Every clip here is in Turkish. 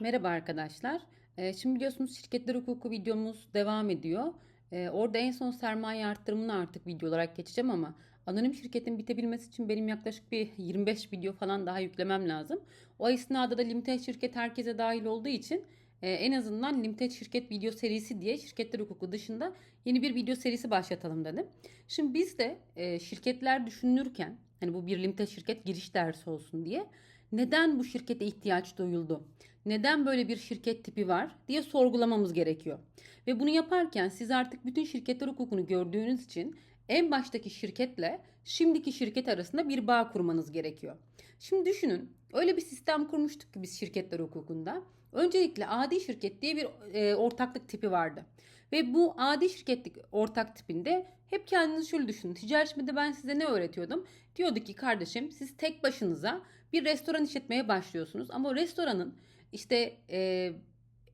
Merhaba arkadaşlar. Ee, Şimdi biliyorsunuz şirketler hukuku videomuz devam ediyor. Ee, Orada en son sermaye arttırımını artık video olarak geçeceğim ama anonim şirketin bitebilmesi için benim yaklaşık bir 25 video falan daha yüklemem lazım. O esnada da limited şirket herkese dahil olduğu için e, en azından limited şirket video serisi diye şirketler hukuku dışında yeni bir video serisi başlatalım dedim. Şimdi biz de e, şirketler düşünülürken hani bu bir limited şirket giriş dersi olsun diye neden bu şirkete ihtiyaç duyuldu? Neden böyle bir şirket tipi var diye sorgulamamız gerekiyor. Ve bunu yaparken siz artık bütün şirketler hukukunu gördüğünüz için en baştaki şirketle şimdiki şirket arasında bir bağ kurmanız gerekiyor. Şimdi düşünün öyle bir sistem kurmuştuk ki biz şirketler hukukunda. Öncelikle adi şirket diye bir e, ortaklık tipi vardı. Ve bu adi şirketlik ortak tipinde hep kendinizi şöyle düşünün. Ticaretçide ben size ne öğretiyordum? Diyordu ki kardeşim siz tek başınıza bir restoran işletmeye başlıyorsunuz. Ama o restoranın işte e,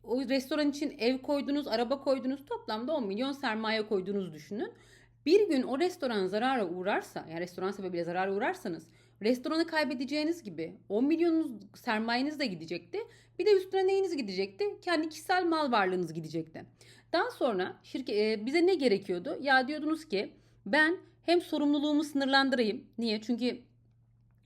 o restoran için ev koydunuz, araba koydunuz toplamda 10 milyon sermaye koyduğunuzu düşünün. Bir gün o restoran zarara uğrarsa, yani restoran sebebiyle zarara uğrarsanız restoranı kaybedeceğiniz gibi 10 milyonunuz sermayeniz de gidecekti. Bir de üstüne neyiniz gidecekti? Kendi kişisel mal varlığınız gidecekti. Daha sonra şirket e, bize ne gerekiyordu? Ya diyordunuz ki ben hem sorumluluğumu sınırlandırayım. Niye? Çünkü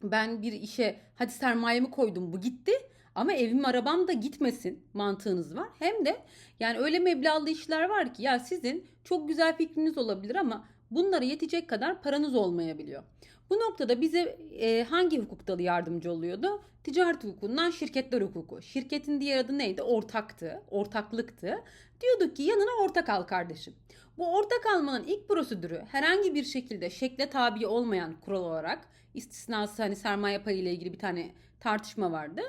ben bir işe hadi sermayemi koydum bu gitti ama evim arabam da gitmesin mantığınız var. Hem de yani öyle meblağlı işler var ki ya sizin çok güzel fikriniz olabilir ama bunlara yetecek kadar paranız olmayabiliyor. Bu noktada bize e, hangi hukuk dalı yardımcı oluyordu? Ticaret hukukundan şirketler hukuku. Şirketin diğer adı neydi? Ortaktı, ortaklıktı. Diyorduk ki yanına ortak al kardeşim. Bu ortak almanın ilk prosedürü herhangi bir şekilde şekle tabi olmayan kural olarak istisnası hani sermaye payı ile ilgili bir tane tartışma vardı.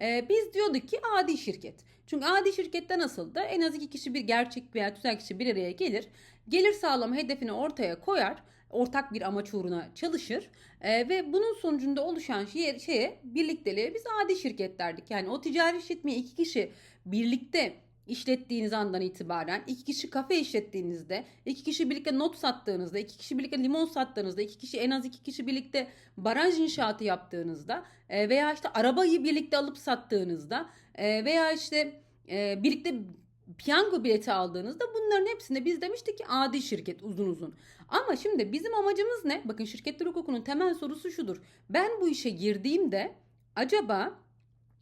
Ee, biz diyorduk ki adi şirket. Çünkü adi şirkette nasıldı? En az iki kişi bir gerçek veya tüzel kişi bir araya gelir. Gelir sağlama hedefini ortaya koyar. Ortak bir amaç uğruna çalışır. Ee, ve bunun sonucunda oluşan şeye, şeye birlikteliğe biz adi şirket derdik. Yani o ticari işletmeyi iki kişi birlikte işlettiğiniz andan itibaren iki kişi kafe işlettiğinizde, iki kişi birlikte not sattığınızda, iki kişi birlikte limon sattığınızda, iki kişi en az iki kişi birlikte baraj inşaatı yaptığınızda e, veya işte arabayı birlikte alıp sattığınızda e, veya işte e, birlikte piyango bileti aldığınızda bunların hepsinde biz demiştik ki adi şirket uzun uzun. Ama şimdi bizim amacımız ne? Bakın şirketler hukukunun temel sorusu şudur. Ben bu işe girdiğimde acaba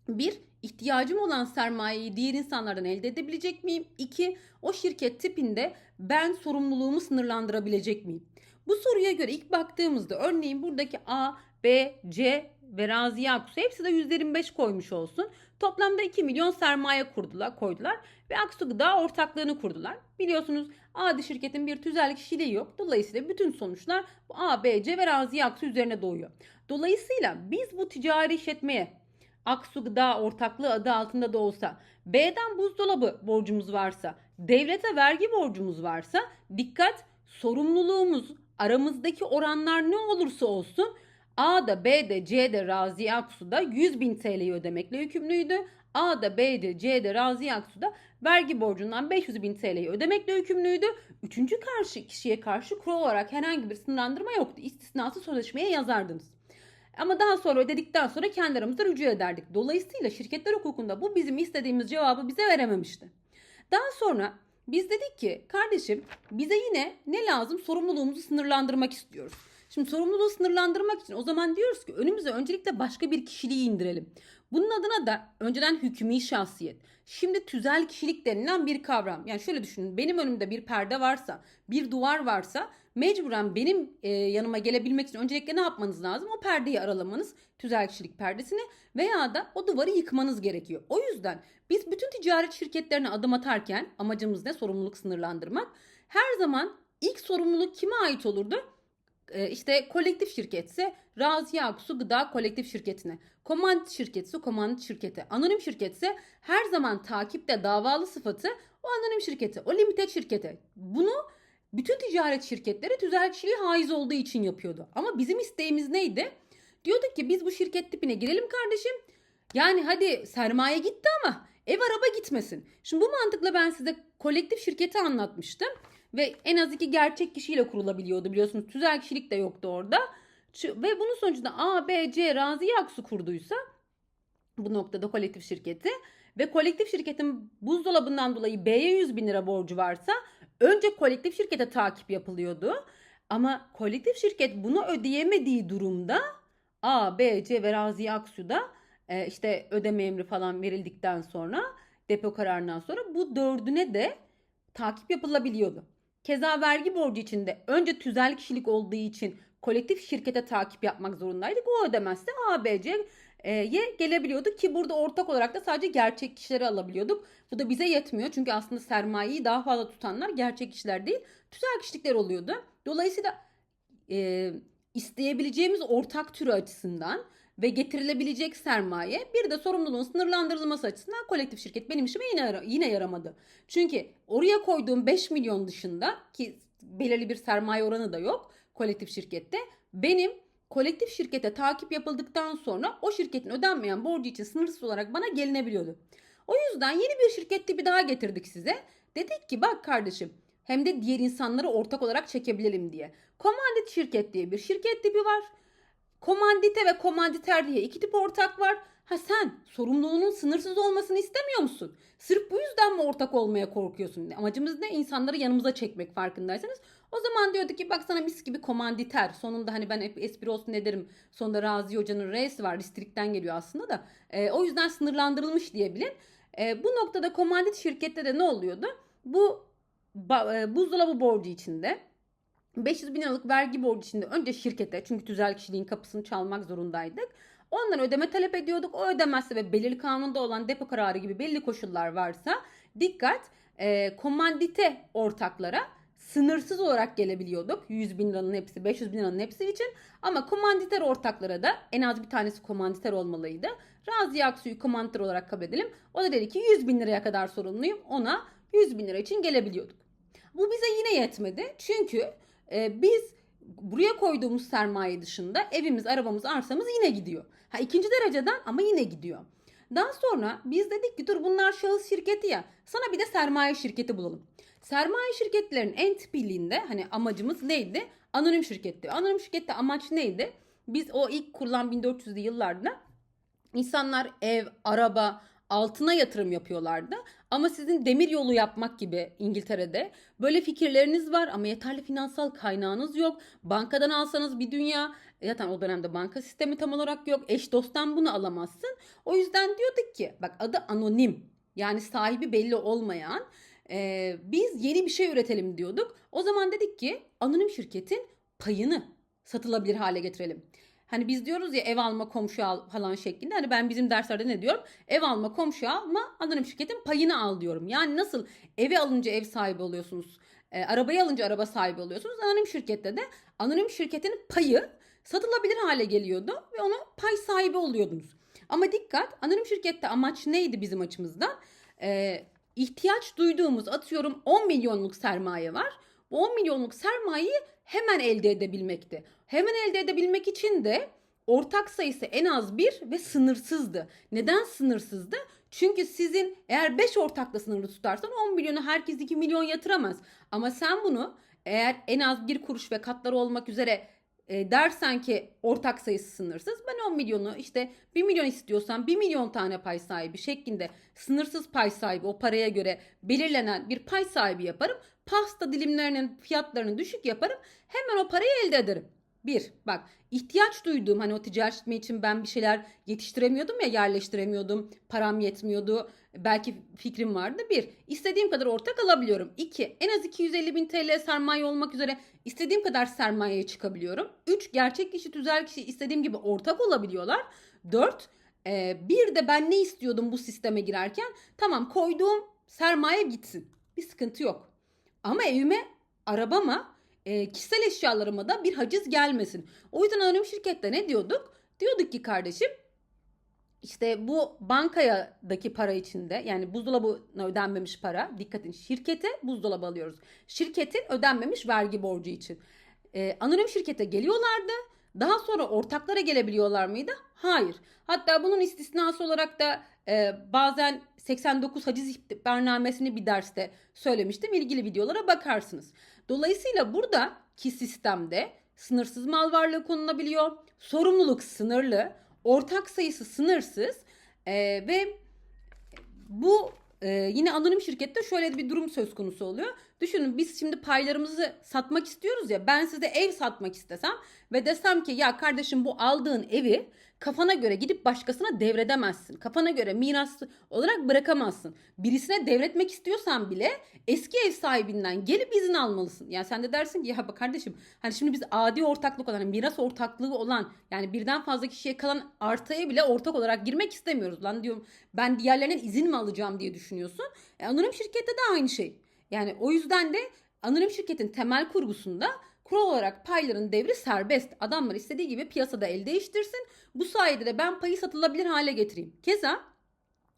bir, ihtiyacım olan sermayeyi diğer insanlardan elde edebilecek miyim? İki, o şirket tipinde ben sorumluluğumu sınırlandırabilecek miyim? Bu soruya göre ilk baktığımızda örneğin buradaki A, B, C ve Raziye Aksu hepsi de %25 koymuş olsun. Toplamda 2 milyon sermaye kurdular, koydular ve Aksu Gıda ortaklığını kurdular. Biliyorsunuz adi şirketin bir tüzel kişiliği yok. Dolayısıyla bütün sonuçlar bu A, B, C ve Raziye Aksu üzerine doğuyor. Dolayısıyla biz bu ticari işletmeye Aksu Gıda ortaklığı adı altında da olsa, B'den buzdolabı borcumuz varsa, devlete vergi borcumuz varsa dikkat sorumluluğumuz aramızdaki oranlar ne olursa olsun A'da, B'de, C'de Razi Aksu'da 100 bin TL'yi ödemekle yükümlüydü. A'da, B'de, C'de Razi Aksu'da vergi borcundan 500 bin TL'yi ödemekle yükümlüydü. Üçüncü karşı kişiye karşı kural olarak herhangi bir sınırlandırma yoktu. İstisnası sözleşmeye yazardınız. Ama daha sonra ödedikten sonra kendi aramızda rücu ederdik. Dolayısıyla şirketler hukukunda bu bizim istediğimiz cevabı bize verememişti. Daha sonra biz dedik ki kardeşim bize yine ne lazım? Sorumluluğumuzu sınırlandırmak istiyoruz. Şimdi sorumluluğu sınırlandırmak için o zaman diyoruz ki önümüze öncelikle başka bir kişiliği indirelim. Bunun adına da önceden hükmü şahsiyet. Şimdi tüzel kişilik denilen bir kavram. Yani şöyle düşünün benim önümde bir perde varsa, bir duvar varsa mecburen benim e, yanıma gelebilmek için öncelikle ne yapmanız lazım? O perdeyi aralamanız, tüzel kişilik perdesini veya da o duvarı yıkmanız gerekiyor. O yüzden biz bütün ticaret şirketlerine adım atarken amacımız ne? Sorumluluk sınırlandırmak. Her zaman ilk sorumluluk kime ait olurdu? Ee, işte kolektif şirketse Raziye Aksu Gıda Kolektif Şirketi'ne. Komandit şirketse komandit şirketi. Anonim şirketse her zaman takipte davalı sıfatı o anonim şirketi, o limited şirkete. Bunu bütün ticaret şirketleri tüzel kişiliği haiz olduğu için yapıyordu. Ama bizim isteğimiz neydi? Diyorduk ki biz bu şirket tipine girelim kardeşim. Yani hadi sermaye gitti ama ev araba gitmesin. Şimdi bu mantıkla ben size kolektif şirketi anlatmıştım. Ve en az iki gerçek kişiyle kurulabiliyordu biliyorsunuz. Tüzel kişilik de yoktu orada. Ve bunun sonucunda A, B, C, Raziye Aksu kurduysa bu noktada kolektif şirketi ve kolektif şirketin buzdolabından dolayı B'ye 100 bin lira borcu varsa önce kolektif şirkete takip yapılıyordu. Ama kolektif şirket bunu ödeyemediği durumda A, B, C ve Razi Aksu da e, işte ödeme emri falan verildikten sonra depo kararından sonra bu dördüne de takip yapılabiliyordu. Keza vergi borcu için de önce tüzel kişilik olduğu için kolektif şirkete takip yapmak zorundaydık. O ödemezse A, B, C, ye gelebiliyordu ki burada ortak olarak da sadece gerçek kişileri alabiliyorduk. Bu da bize yetmiyor çünkü aslında sermayeyi daha fazla tutanlar gerçek kişiler değil tüzel kişilikler oluyordu. Dolayısıyla e, isteyebileceğimiz ortak türü açısından ve getirilebilecek sermaye bir de sorumluluğun sınırlandırılması açısından kolektif şirket benim işime yine, yine yaramadı. Çünkü oraya koyduğum 5 milyon dışında ki belirli bir sermaye oranı da yok kolektif şirkette benim kolektif şirkete takip yapıldıktan sonra o şirketin ödenmeyen borcu için sınırsız olarak bana gelinebiliyordu. O yüzden yeni bir şirket tipi daha getirdik size. Dedik ki bak kardeşim hem de diğer insanları ortak olarak çekebilelim diye. Komandit şirket diye bir şirket tipi var. Komandite ve komanditer diye iki tip ortak var. Ha sen sorumluluğunun sınırsız olmasını istemiyor musun? Sırf bu yüzden mi ortak olmaya korkuyorsun? Amacımız ne? İnsanları yanımıza çekmek farkındaysanız. O zaman diyordu ki bak sana mis gibi komanditer. Sonunda hani ben hep espri olsun ne. Sonunda Razi Hoca'nın R'si var. Distrikten geliyor aslında da. E, o yüzden sınırlandırılmış diyebilin. E, bu noktada komandit şirkette de ne oluyordu? Bu e, buzdolabı borcu içinde 500 bin liralık vergi borcu içinde önce şirkete çünkü tüzel kişiliğin kapısını çalmak zorundaydık. Ondan ödeme talep ediyorduk. O ödemezse ve belirli kanunda olan depo kararı gibi belli koşullar varsa dikkat e, komandite ortaklara sınırsız olarak gelebiliyorduk. 100 bin liranın hepsi 500 bin liranın hepsi için ama komanditer ortaklara da en az bir tanesi komanditer olmalıydı. Razi Aksu'yu komanditer olarak kabul edelim. O da dedi ki 100 bin liraya kadar sorumluyum ona 100 bin lira için gelebiliyorduk. Bu bize yine yetmedi çünkü e, biz buraya koyduğumuz sermaye dışında evimiz, arabamız, arsamız yine gidiyor. Ha ikinci dereceden ama yine gidiyor. Daha sonra biz dedik ki dur bunlar şahıs şirketi ya sana bir de sermaye şirketi bulalım. Sermaye şirketlerin en tipiliğinde hani amacımız neydi? Anonim şirketti. Anonim şirkette amaç neydi? Biz o ilk kurulan 1400'lü yıllarda insanlar ev, araba, altına yatırım yapıyorlardı. Ama sizin demir yolu yapmak gibi İngiltere'de böyle fikirleriniz var ama yeterli finansal kaynağınız yok. Bankadan alsanız bir dünya zaten o dönemde banka sistemi tam olarak yok. Eş dosttan bunu alamazsın. O yüzden diyorduk ki bak adı anonim yani sahibi belli olmayan e, biz yeni bir şey üretelim diyorduk. O zaman dedik ki anonim şirketin payını satılabilir hale getirelim. Hani biz diyoruz ya ev alma komşu al falan şeklinde. Hani ben bizim derslerde ne diyorum? Ev alma komşu alma anonim şirketin payını al diyorum. Yani nasıl evi alınca ev sahibi oluyorsunuz. E, arabayı alınca araba sahibi oluyorsunuz. Anonim şirkette de anonim şirketin payı satılabilir hale geliyordu ve ona pay sahibi oluyordunuz. Ama dikkat anonim şirkette amaç neydi bizim açımızdan? Ee, ihtiyaç duyduğumuz atıyorum 10 milyonluk sermaye var. Bu 10 milyonluk sermayeyi hemen elde edebilmekti. Hemen elde edebilmek için de ortak sayısı en az bir ve sınırsızdı. Neden sınırsızdı? Çünkü sizin eğer 5 ortakla sınırlı tutarsan 10 milyonu herkes 2 milyon yatıramaz. Ama sen bunu eğer en az bir kuruş ve katları olmak üzere e, dersen ki ortak sayısı sınırsız ben 10 milyonu işte 1 milyon istiyorsan 1 milyon tane pay sahibi şeklinde sınırsız pay sahibi o paraya göre belirlenen bir pay sahibi yaparım. Pasta dilimlerinin fiyatlarını düşük yaparım. Hemen o parayı elde ederim. Bir, bak ihtiyaç duyduğum hani o ticaret için ben bir şeyler yetiştiremiyordum ya yerleştiremiyordum. Param yetmiyordu. Belki fikrim vardı. Bir, istediğim kadar ortak alabiliyorum. İki, en az 250 bin TL sermaye olmak üzere istediğim kadar sermayeye çıkabiliyorum. Üç, gerçek kişi, tüzel kişi istediğim gibi ortak olabiliyorlar. Dört, e, bir de ben ne istiyordum bu sisteme girerken? Tamam koyduğum sermaye gitsin. Bir sıkıntı yok. Ama evime, arabama, e, kişisel eşyalarıma da bir haciz gelmesin. O yüzden anonim şirkette ne diyorduk? Diyorduk ki kardeşim işte bu bankayadaki para içinde yani buzdolabına ödenmemiş para dikkatin şirkete buzdolabı alıyoruz. Şirketin ödenmemiş vergi borcu için. Ee, anonim şirkete geliyorlardı. Daha sonra ortaklara gelebiliyorlar mıydı? Hayır. Hatta bunun istisnası olarak da e, bazen 89 haciz ihbarnamesini bir derste söylemiştim. İlgili videolara bakarsınız. Dolayısıyla buradaki sistemde sınırsız mal varlığı konulabiliyor. Sorumluluk sınırlı ortak sayısı sınırsız e, ve bu e, yine anonim şirkette şöyle bir durum söz konusu oluyor. Düşünün biz şimdi paylarımızı satmak istiyoruz ya ben size ev satmak istesem ve desem ki ya kardeşim bu aldığın evi kafana göre gidip başkasına devredemezsin. Kafana göre miras olarak bırakamazsın. Birisine devretmek istiyorsan bile eski ev sahibinden gelip izin almalısın. Yani sen de dersin ki ya bak kardeşim hani şimdi biz adi ortaklık olan hani miras ortaklığı olan yani birden fazla kişiye kalan artıya bile ortak olarak girmek istemiyoruz. Lan diyorum ben diğerlerinin izin mi alacağım diye düşünüyorsun. E, anonim şirkette de aynı şey. Yani o yüzden de anonim şirketin temel kurgusunda kural olarak payların devri serbest. Adamlar istediği gibi piyasada el değiştirsin. Bu sayede de ben payı satılabilir hale getireyim. Keza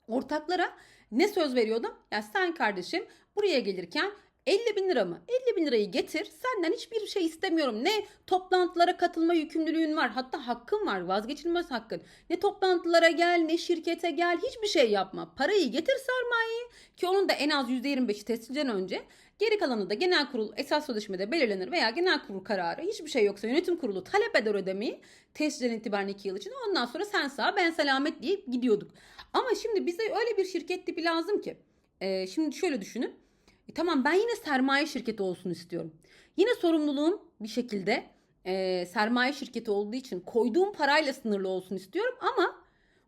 ortaklara ne söz veriyordum? Ya sen kardeşim buraya gelirken 50 bin lira mı? 50 bin lirayı getir. Senden hiçbir şey istemiyorum. Ne toplantılara katılma yükümlülüğün var. Hatta hakkın var. Vazgeçilmez hakkın. Ne toplantılara gel ne şirkete gel. Hiçbir şey yapma. Parayı getir sermayeyi. Ki onun da en az %25'i tescilden önce. Geri kalanı da genel kurul esas sözleşmede belirlenir veya genel kurul kararı hiçbir şey yoksa yönetim kurulu talep eder ödemeyi tescilden itibaren 2 yıl için. Ondan sonra sen sağ ben selamet deyip gidiyorduk. Ama şimdi bize öyle bir şirket tipi lazım ki. e, şimdi şöyle düşünün. E, tamam ben yine sermaye şirketi olsun istiyorum. Yine sorumluluğum bir şekilde e, sermaye şirketi olduğu için koyduğum parayla sınırlı olsun istiyorum ama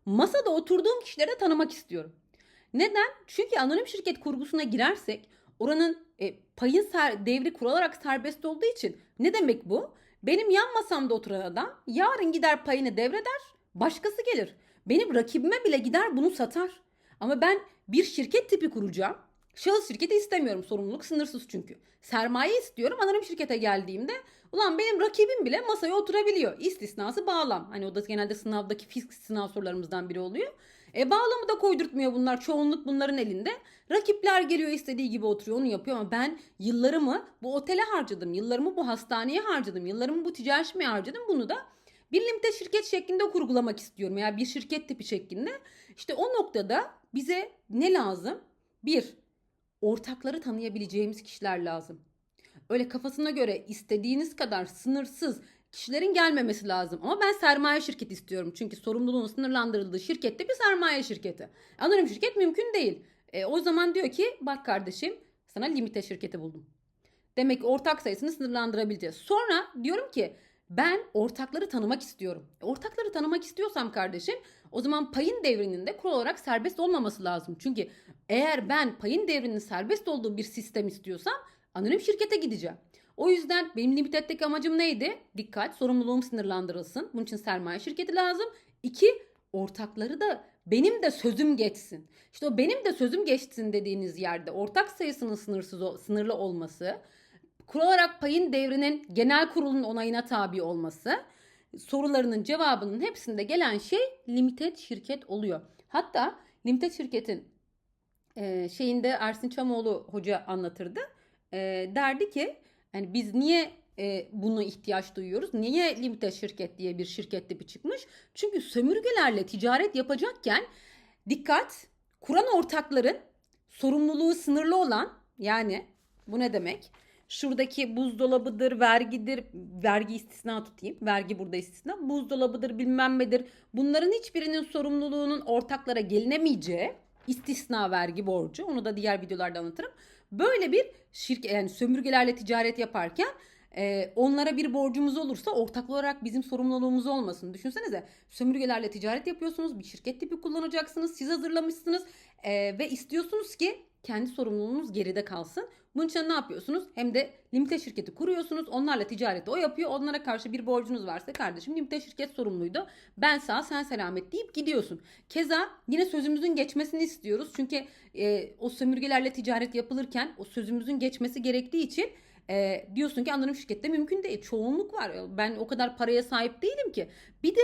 masada oturduğum kişileri de tanımak istiyorum. Neden? Çünkü anonim şirket kurgusuna girersek oranın e, payın ser, devri kuralarak serbest olduğu için ne demek bu? Benim yan masamda oturan adam yarın gider payını devreder, başkası gelir. Benim rakibime bile gider bunu satar. Ama ben bir şirket tipi kuracağım. Şahıs şirketi istemiyorum. Sorumluluk sınırsız çünkü. Sermaye istiyorum. Anonim şirkete geldiğimde ulan benim rakibim bile masaya oturabiliyor. İstisnası bağlam. Hani o da genelde sınavdaki fizik sınav sorularımızdan biri oluyor. E bağlamı da koydurtmuyor bunlar. Çoğunluk bunların elinde. Rakipler geliyor istediği gibi oturuyor onu yapıyor ama ben yıllarımı bu otele harcadım. Yıllarımı bu hastaneye harcadım. Yıllarımı bu ticaretime harcadım. Bunu da bir limite şirket şeklinde kurgulamak istiyorum. Yani bir şirket tipi şeklinde. İşte o noktada bize ne lazım? Bir, ortakları tanıyabileceğimiz kişiler lazım. Öyle kafasına göre istediğiniz kadar sınırsız kişilerin gelmemesi lazım. Ama ben sermaye şirketi istiyorum. Çünkü sorumluluğun sınırlandırıldığı şirkette bir sermaye şirketi. Anonim şirket mümkün değil. E, o zaman diyor ki bak kardeşim sana limite şirketi buldum. Demek ki ortak sayısını sınırlandırabileceğiz. Sonra diyorum ki ben ortakları tanımak istiyorum. E, ortakları tanımak istiyorsam kardeşim o zaman payın devrinin de kural olarak serbest olmaması lazım. Çünkü eğer ben payın devrinin serbest olduğu bir sistem istiyorsam anonim şirkete gideceğim. O yüzden benim limitetteki amacım neydi? Dikkat, sorumluluğum sınırlandırılsın. Bunun için sermaye şirketi lazım. İki, ortakları da benim de sözüm geçsin. İşte o benim de sözüm geçsin dediğiniz yerde ortak sayısının sınırsız sınırlı olması, kural olarak payın devrinin genel kurulun onayına tabi olması, sorularının cevabının hepsinde gelen şey limited şirket oluyor. Hatta limited şirketin e, şeyinde Ersin Çamoğlu hoca anlatırdı. E, derdi ki yani biz niye e, bunu ihtiyaç duyuyoruz? Niye limited şirket diye bir şirket tipi çıkmış? Çünkü sömürgelerle ticaret yapacakken dikkat kuran ortakların sorumluluğu sınırlı olan yani bu ne demek? Şuradaki buzdolabıdır, vergidir, vergi istisna tutayım. Vergi burada istisna. Buzdolabıdır, bilmem nedir. Bunların hiçbirinin sorumluluğunun ortaklara gelinemeyeceği istisna vergi borcu. Onu da diğer videolarda anlatırım. Böyle bir şirket yani sömürgelerle ticaret yaparken e, onlara bir borcumuz olursa ortaklı olarak bizim sorumluluğumuz olmasın. Düşünsenize sömürgelerle ticaret yapıyorsunuz. Bir şirket tipi kullanacaksınız. Siz hazırlamışsınız e, ve istiyorsunuz ki kendi sorumluluğunuz geride kalsın. Bunun için ne yapıyorsunuz? Hem de limite şirketi kuruyorsunuz. Onlarla ticareti o yapıyor. Onlara karşı bir borcunuz varsa kardeşim limite şirket sorumluydu. Ben sağ sen selamet deyip gidiyorsun. Keza yine sözümüzün geçmesini istiyoruz. Çünkü e, o sömürgelerle ticaret yapılırken o sözümüzün geçmesi gerektiği için e, diyorsun ki anonim şirkette mümkün değil. Çoğunluk var. Ben o kadar paraya sahip değilim ki. Bir de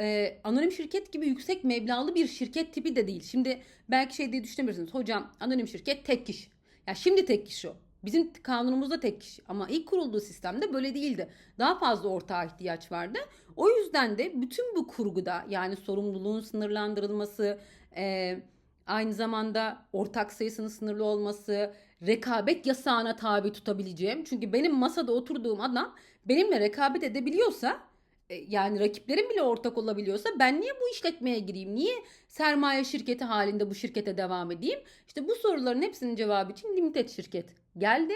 e, anonim şirket gibi yüksek meblağlı bir şirket tipi de değil. Şimdi belki şey diye düşünebilirsiniz. Hocam anonim şirket tek kişi. Ya şimdi tek kişi o. Bizim kanunumuzda tek kişi ama ilk kurulduğu sistemde böyle değildi. Daha fazla ortağa ihtiyaç vardı. O yüzden de bütün bu kurguda yani sorumluluğun sınırlandırılması, e, aynı zamanda ortak sayısının sınırlı olması, rekabet yasağına tabi tutabileceğim. Çünkü benim masada oturduğum adam benimle rekabet edebiliyorsa Yani rakiplerim bile ortak olabiliyorsa ben niye bu işletmeye gireyim? Niye sermaye şirketi halinde bu şirkete devam edeyim? İşte bu soruların hepsinin cevabı için Limited şirket geldi.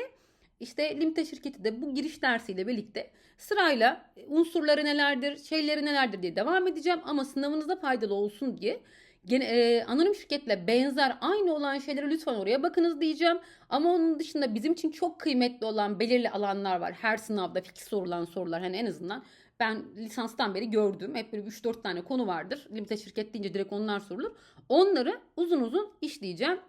İşte Limited şirketi de bu giriş dersiyle birlikte sırayla unsurları nelerdir, şeyleri nelerdir diye devam edeceğim. Ama sınavınıza faydalı olsun diye gene, e, anonim şirketle benzer aynı olan şeylere lütfen oraya bakınız diyeceğim. Ama onun dışında bizim için çok kıymetli olan belirli alanlar var. Her sınavda fix sorulan sorular hani en azından ben lisanstan beri gördüm. Hep böyle 3-4 tane konu vardır. Limited şirket deyince direkt onlar sorulur. Onları uzun uzun işleyeceğim.